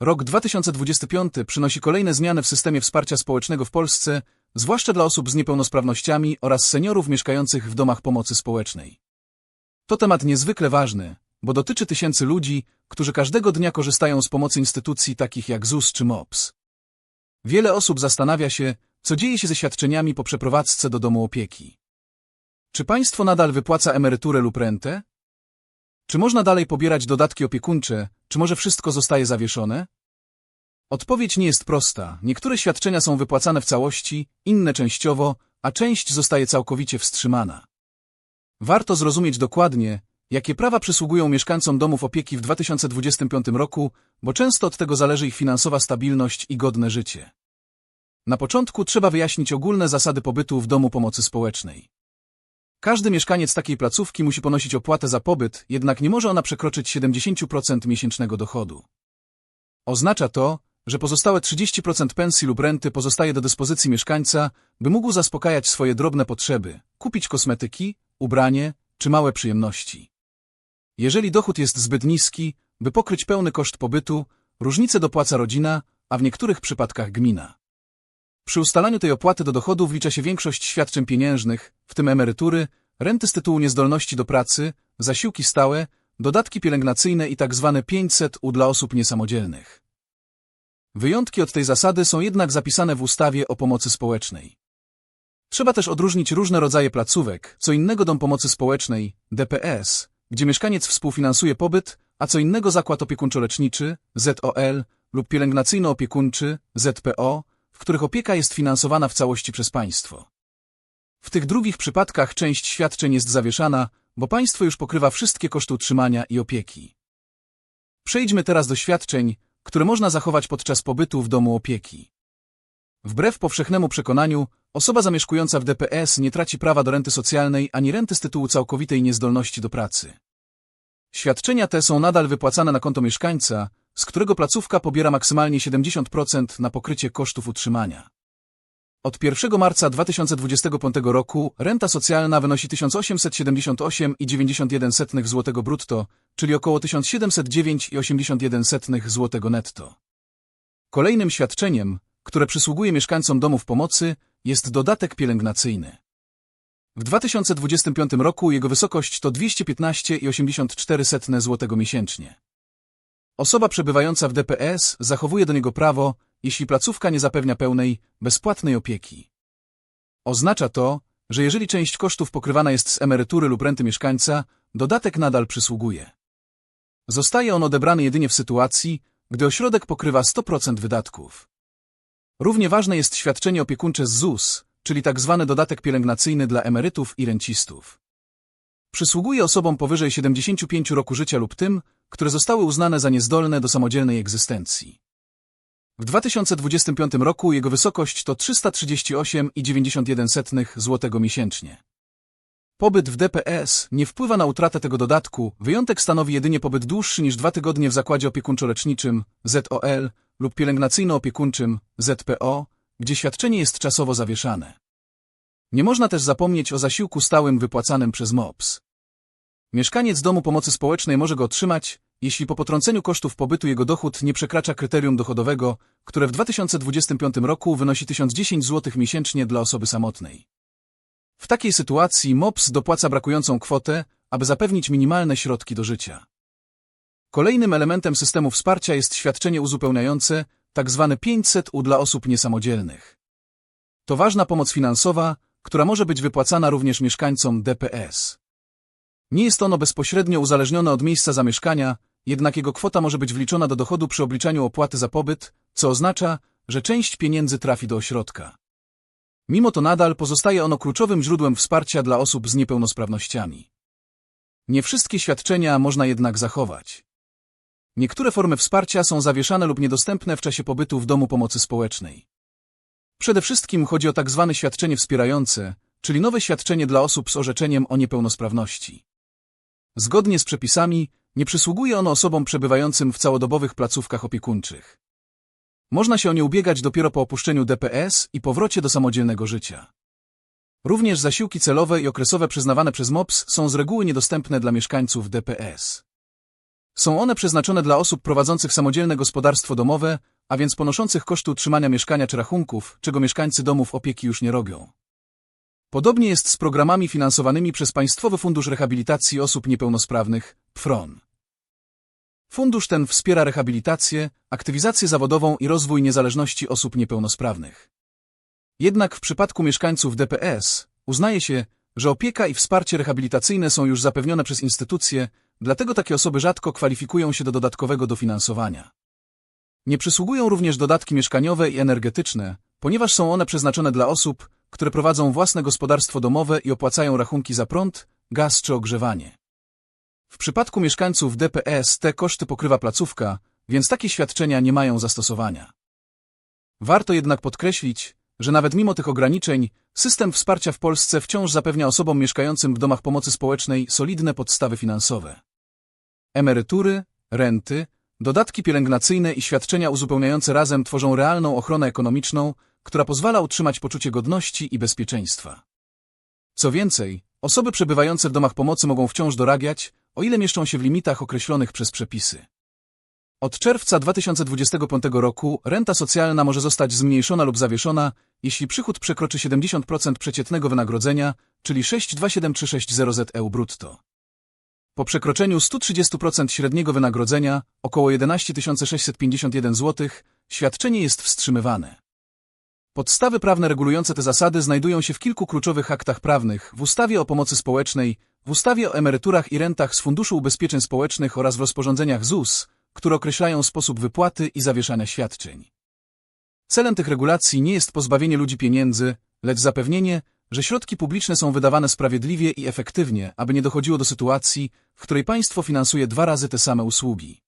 Rok 2025 przynosi kolejne zmiany w systemie wsparcia społecznego w Polsce, zwłaszcza dla osób z niepełnosprawnościami oraz seniorów mieszkających w domach pomocy społecznej. To temat niezwykle ważny, bo dotyczy tysięcy ludzi, którzy każdego dnia korzystają z pomocy instytucji takich jak ZUS czy MOPS. Wiele osób zastanawia się, co dzieje się ze świadczeniami po przeprowadzce do domu opieki. Czy państwo nadal wypłaca emeryturę lub rentę? Czy można dalej pobierać dodatki opiekuńcze, czy może wszystko zostaje zawieszone? Odpowiedź nie jest prosta. Niektóre świadczenia są wypłacane w całości, inne częściowo, a część zostaje całkowicie wstrzymana. Warto zrozumieć dokładnie, jakie prawa przysługują mieszkańcom domów opieki w 2025 roku, bo często od tego zależy ich finansowa stabilność i godne życie. Na początku trzeba wyjaśnić ogólne zasady pobytu w domu pomocy społecznej. Każdy mieszkaniec takiej placówki musi ponosić opłatę za pobyt, jednak nie może ona przekroczyć 70% miesięcznego dochodu. Oznacza to, że pozostałe 30% pensji lub renty pozostaje do dyspozycji mieszkańca, by mógł zaspokajać swoje drobne potrzeby, kupić kosmetyki, ubranie czy małe przyjemności. Jeżeli dochód jest zbyt niski, by pokryć pełny koszt pobytu, różnicę dopłaca rodzina, a w niektórych przypadkach gmina. Przy ustalaniu tej opłaty do dochodu wlicza się większość świadczeń pieniężnych, w tym emerytury, renty z tytułu niezdolności do pracy, zasiłki stałe, dodatki pielęgnacyjne i tzw. 500 dla osób niesamodzielnych. Wyjątki od tej zasady są jednak zapisane w ustawie o pomocy społecznej. Trzeba też odróżnić różne rodzaje placówek, co innego dom pomocy społecznej, DPS, gdzie mieszkaniec współfinansuje pobyt, a co innego zakład opiekuńczo-leczniczy, ZOL, lub pielęgnacyjno-opiekuńczy, ZPO, których opieka jest finansowana w całości przez państwo. W tych drugich przypadkach część świadczeń jest zawieszana, bo państwo już pokrywa wszystkie koszty utrzymania i opieki. Przejdźmy teraz do świadczeń, które można zachować podczas pobytu w domu opieki. Wbrew powszechnemu przekonaniu, osoba zamieszkująca w DPS nie traci prawa do renty socjalnej ani renty z tytułu całkowitej niezdolności do pracy. Świadczenia te są nadal wypłacane na konto mieszkańca, z którego placówka pobiera maksymalnie 70% na pokrycie kosztów utrzymania. Od 1 marca 2025 roku renta socjalna wynosi 1878,91 zł brutto, czyli około 1709,81 zł netto. Kolejnym świadczeniem, które przysługuje mieszkańcom domów pomocy, jest dodatek pielęgnacyjny. W 2025 roku jego wysokość to 215,84 zł miesięcznie. Osoba przebywająca w DPS zachowuje do niego prawo, jeśli placówka nie zapewnia pełnej, bezpłatnej opieki. Oznacza to, że jeżeli część kosztów pokrywana jest z emerytury lub renty mieszkańca, dodatek nadal przysługuje. Zostaje on odebrany jedynie w sytuacji, gdy ośrodek pokrywa 100% wydatków. Równie ważne jest świadczenie opiekuńcze z ZUS, czyli tzw. Tak dodatek pielęgnacyjny dla emerytów i rencistów. Przysługuje osobom powyżej 75 roku życia lub tym, które zostały uznane za niezdolne do samodzielnej egzystencji. W 2025 roku jego wysokość to 338,91 zł miesięcznie. Pobyt w DPS nie wpływa na utratę tego dodatku, wyjątek stanowi jedynie pobyt dłuższy niż dwa tygodnie w zakładzie opiekuńczo-leczniczym ZOL lub pielęgnacyjno-opiekuńczym ZPO, gdzie świadczenie jest czasowo zawieszane. Nie można też zapomnieć o zasiłku stałym wypłacanym przez MOPS. Mieszkaniec domu pomocy społecznej może go otrzymać, jeśli po potrąceniu kosztów pobytu jego dochód nie przekracza kryterium dochodowego, które w 2025 roku wynosi 1010 zł miesięcznie dla osoby samotnej. W takiej sytuacji MOPS dopłaca brakującą kwotę, aby zapewnić minimalne środki do życia. Kolejnym elementem systemu wsparcia jest świadczenie uzupełniające, tzw. 500U dla osób niesamodzielnych. To ważna pomoc finansowa, która może być wypłacana również mieszkańcom DPS. Nie jest ono bezpośrednio uzależnione od miejsca zamieszkania, jednak jego kwota może być wliczona do dochodu przy obliczaniu opłaty za pobyt, co oznacza, że część pieniędzy trafi do ośrodka. Mimo to nadal pozostaje ono kluczowym źródłem wsparcia dla osób z niepełnosprawnościami. Nie wszystkie świadczenia można jednak zachować. Niektóre formy wsparcia są zawieszane lub niedostępne w czasie pobytu w domu pomocy społecznej. Przede wszystkim chodzi o tak zwane świadczenie wspierające, czyli nowe świadczenie dla osób z orzeczeniem o niepełnosprawności. Zgodnie z przepisami nie przysługuje ono osobom przebywającym w całodobowych placówkach opiekuńczych. Można się o nie ubiegać dopiero po opuszczeniu DPS i powrocie do samodzielnego życia. Również zasiłki celowe i okresowe przyznawane przez MOPS są z reguły niedostępne dla mieszkańców DPS. Są one przeznaczone dla osób prowadzących samodzielne gospodarstwo domowe, a więc ponoszących koszty utrzymania mieszkania czy rachunków, czego mieszkańcy domów opieki już nie robią. Podobnie jest z programami finansowanymi przez Państwowy Fundusz Rehabilitacji Osób Niepełnosprawnych, PFRON. Fundusz ten wspiera rehabilitację, aktywizację zawodową i rozwój niezależności osób niepełnosprawnych. Jednak w przypadku mieszkańców DPS uznaje się, że opieka i wsparcie rehabilitacyjne są już zapewnione przez instytucje, dlatego takie osoby rzadko kwalifikują się do dodatkowego dofinansowania. Nie przysługują również dodatki mieszkaniowe i energetyczne, ponieważ są one przeznaczone dla osób, które prowadzą własne gospodarstwo domowe i opłacają rachunki za prąd, gaz czy ogrzewanie. W przypadku mieszkańców DPS te koszty pokrywa placówka, więc takie świadczenia nie mają zastosowania. Warto jednak podkreślić, że nawet mimo tych ograniczeń, system wsparcia w Polsce wciąż zapewnia osobom mieszkającym w domach pomocy społecznej solidne podstawy finansowe. Emerytury, renty, dodatki pielęgnacyjne i świadczenia uzupełniające razem tworzą realną ochronę ekonomiczną, która pozwala utrzymać poczucie godności i bezpieczeństwa. Co więcej, osoby przebywające w domach pomocy mogą wciąż dorabiać, o ile mieszczą się w limitach określonych przez przepisy. Od czerwca 2025 roku renta socjalna może zostać zmniejszona lub zawieszona, jeśli przychód przekroczy 70% przeciętnego wynagrodzenia, czyli 6273660 EU brutto. Po przekroczeniu 130% średniego wynagrodzenia, około 11 651 zł, świadczenie jest wstrzymywane. Podstawy prawne regulujące te zasady znajdują się w kilku kluczowych aktach prawnych, w ustawie o pomocy społecznej, w ustawie o emeryturach i rentach z Funduszu Ubezpieczeń Społecznych oraz w rozporządzeniach ZUS, które określają sposób wypłaty i zawieszania świadczeń. Celem tych regulacji nie jest pozbawienie ludzi pieniędzy, lecz zapewnienie, że środki publiczne są wydawane sprawiedliwie i efektywnie, aby nie dochodziło do sytuacji, w której państwo finansuje dwa razy te same usługi.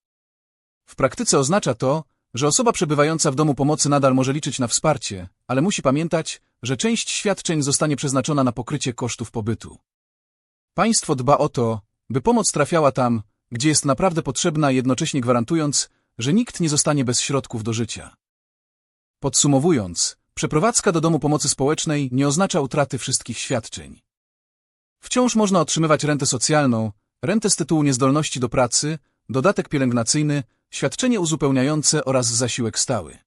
W praktyce oznacza to, że osoba przebywająca w domu pomocy nadal może liczyć na wsparcie, ale musi pamiętać, że część świadczeń zostanie przeznaczona na pokrycie kosztów pobytu. Państwo dba o to, by pomoc trafiała tam, gdzie jest naprawdę potrzebna, jednocześnie gwarantując, że nikt nie zostanie bez środków do życia. Podsumowując, przeprowadzka do domu pomocy społecznej nie oznacza utraty wszystkich świadczeń. Wciąż można otrzymywać rentę socjalną, rentę z tytułu niezdolności do pracy, dodatek pielęgnacyjny, świadczenie uzupełniające oraz zasiłek stały.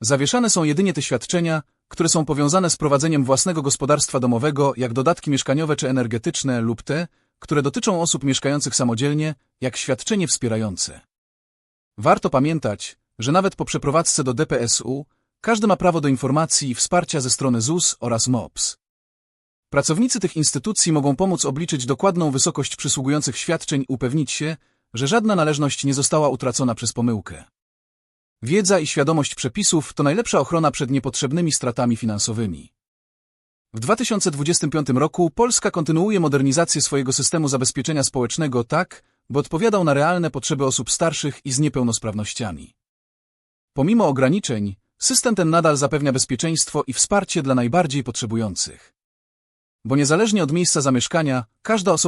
Zawieszane są jedynie te świadczenia, które są powiązane z prowadzeniem własnego gospodarstwa domowego, jak dodatki mieszkaniowe czy energetyczne lub te, które dotyczą osób mieszkających samodzielnie, jak świadczenie wspierające. Warto pamiętać, że nawet po przeprowadzce do DPSU każdy ma prawo do informacji i wsparcia ze strony ZUS oraz MOPS. Pracownicy tych instytucji mogą pomóc obliczyć dokładną wysokość przysługujących świadczeń i upewnić się, że żadna należność nie została utracona przez pomyłkę. Wiedza i świadomość przepisów to najlepsza ochrona przed niepotrzebnymi stratami finansowymi. W 2025 roku Polska kontynuuje modernizację swojego systemu zabezpieczenia społecznego tak, by odpowiadał na realne potrzeby osób starszych i z niepełnosprawnościami. Pomimo ograniczeń, system ten nadal zapewnia bezpieczeństwo i wsparcie dla najbardziej potrzebujących. Bo niezależnie od miejsca zamieszkania, każda osoba